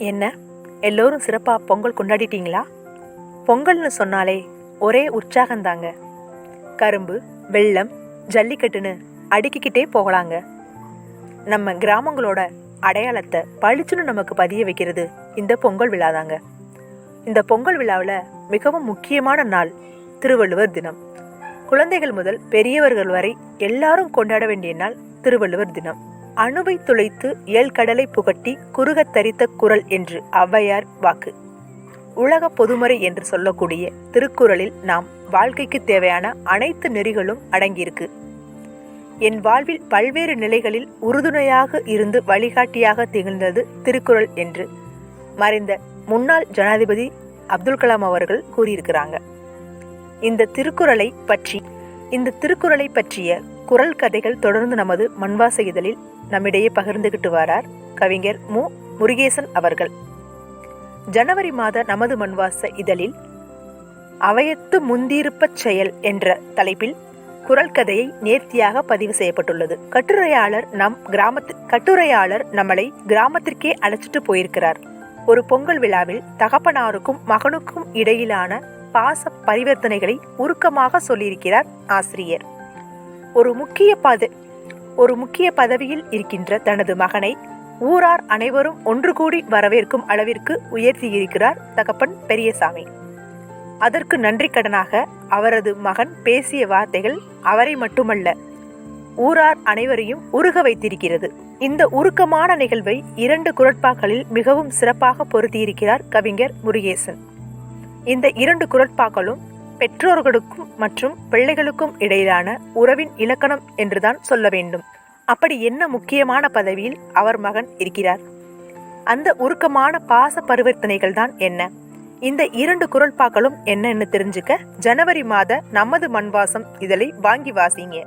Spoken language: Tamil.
என்ன? எல்லோரும் சிறப்பாக பொங்கல் கொண்டாடிட்டீங்களா? பொங்கல்னு சொன்னாலே ஒரே உற்சாகந்தாங்க. கரும்பு வெள்ளம் ஜல்லிக்கட்டுன்னு அடுக்கிக்கிட்டே போகலாங்க. நம்ம கிராமங்களோட அடையாளத்தை பளிச்சுன்னு நமக்கு பதிய வைக்கிறது இந்த பொங்கல் விழாதாங்க. இந்த பொங்கல் விழாவில் மிகவும் முக்கியமான நாள் திருவள்ளுவர் தினம். குழந்தைகள் முதல் பெரியவர்கள் வரை எல்லாரும் கொண்டாட வேண்டிய நாள் திருவள்ளுவர் தினம். அணுவை துளைத்து ஏழ்கடலை புகட்டி குறுகத் தரித்த குரல் என்று ஔவையார் வாக்கு. உலக பொதுமறை என்று சொல்லக்கூடிய திருக்குறளில் நாம் வாழ்க்கைக்கு தேவையான அனைத்து நெறிகளும் அடங்கியிருக்கு. என் வாழ்வில் பல்வேறு நிலைகளில் உறுதுணையாக இருந்து வழிகாட்டியாக திகழ்ந்தது திருக்குறள் என்று மறைந்த முன்னாள் ஜனாதிபதி அப்துல் கலாம் அவர்கள் கூறியிருக்கிறாங்க. இந்த திருக்குறளை பற்றி இந்த திருக்குறளை பற்றிய குரல் கதைகள் தொடர்ந்து நமது மண்வாச இதழில் நம்மிடையே பகிர்ந்துகிட்டு வரார் கவிஞர் மு. முருகேசன் அவர்கள். ஜனவரி மாத நமது மண்வாச இதழில் அவையத்து முந்திருப்பச் செயல் என்ற தலைப்பில் குரல் கதையை நேர்த்தியாக பதிவு செய்யப்பட்டுள்ளது. கட்டுரையாளர் நம் கிராமத்து கட்டுரையாளர் நம்மளை கிராமத்திற்கே அழைச்சிட்டு போயிருக்கிறார். ஒரு பொங்கல் விழாவில் தகப்பனாருக்கும் மகனுக்கும் இடையிலான பாச பரிவர்த்தனைகளை உருக்கமாக சொல்லியிருக்கிறார் ஆசிரியர். ஒரு முக்கிய பத ஒரு முக்கிய பதவியில் இருக்கின்ற தனது மகனை ஊரார் அனைவரும் ஒன்று கூடி வரவேற்கும் அளவிற்கு உயர்த்தியிருக்கிறார் தகப்பன் பெரியசாமி. அதற்கு நன்றி கடனாக அவரது மகன் பேசிய வார்த்தைகள் அவரை மட்டுமல்ல ஊரார் அனைவரையும் உருக வைத்திருக்கிறது. இந்த உருக்கமான நிகழ்வை இரண்டு குரட்பாக்களில் மிகவும் சிறப்பாக பொருத்தியிருக்கிறார் கவிஞர் முருகேசன். இந்த இரண்டு குரட்பாக்களும் பெற்றோர்களுக்கும் மற்றும் பிள்ளைகளுக்கும் இடையிலான உறவின் இலக்கணம் என்றுதான் சொல்ல வேண்டும். அப்படி என்ன முக்கியமான பதவியில் அவர் மகன் இருக்கிறார்? அந்த உருக்கமான பாச பரிவர்த்தனைகள் தான் என்ன? இந்த இரண்டு குரல்பாக்களும் என்னன்னு தெரிஞ்சுக்க ஜனவரி மாத நமது மண்வாசம் இதழை வாங்கி வாசிங்க.